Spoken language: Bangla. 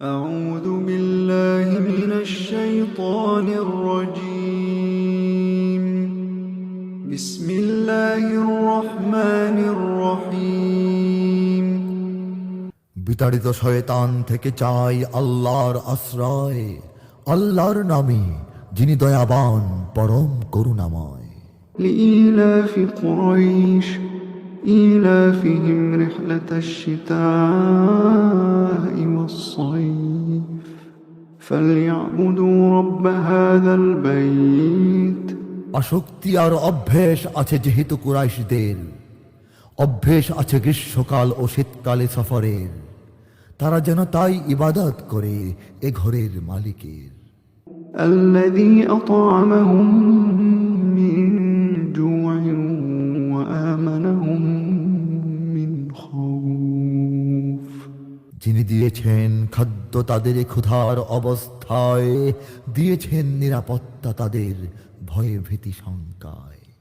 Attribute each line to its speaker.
Speaker 1: أعوذ بالله من الشيطان الرجيم بسم الله الرحمن الرحيم
Speaker 2: বিতাড়িত শয়তান থেকে চাই আল্লাহর আশ্রয় আল্লাহর নামে যিনি দয়াবান পরম করুণাময়
Speaker 1: لإيلاف قريش إيلافهم رحلة الشتاء
Speaker 2: আসক্তি আর অভ্যেস আছে যেহেতু কুরাইশদের অভ্যেস আছে গ্রীষ্মকাল ও শীতকালে সফরের তারা যেন তাই ইবাদত করে এ ঘরের মালিকের
Speaker 1: الذي أطعمهم
Speaker 2: যিনি দিয়েছেন খাদ্য তাদের ক্ষুধার অবস্থায় দিয়েছেন নিরাপত্তা তাদের ভয়ে ভীতি শঙ্কায়।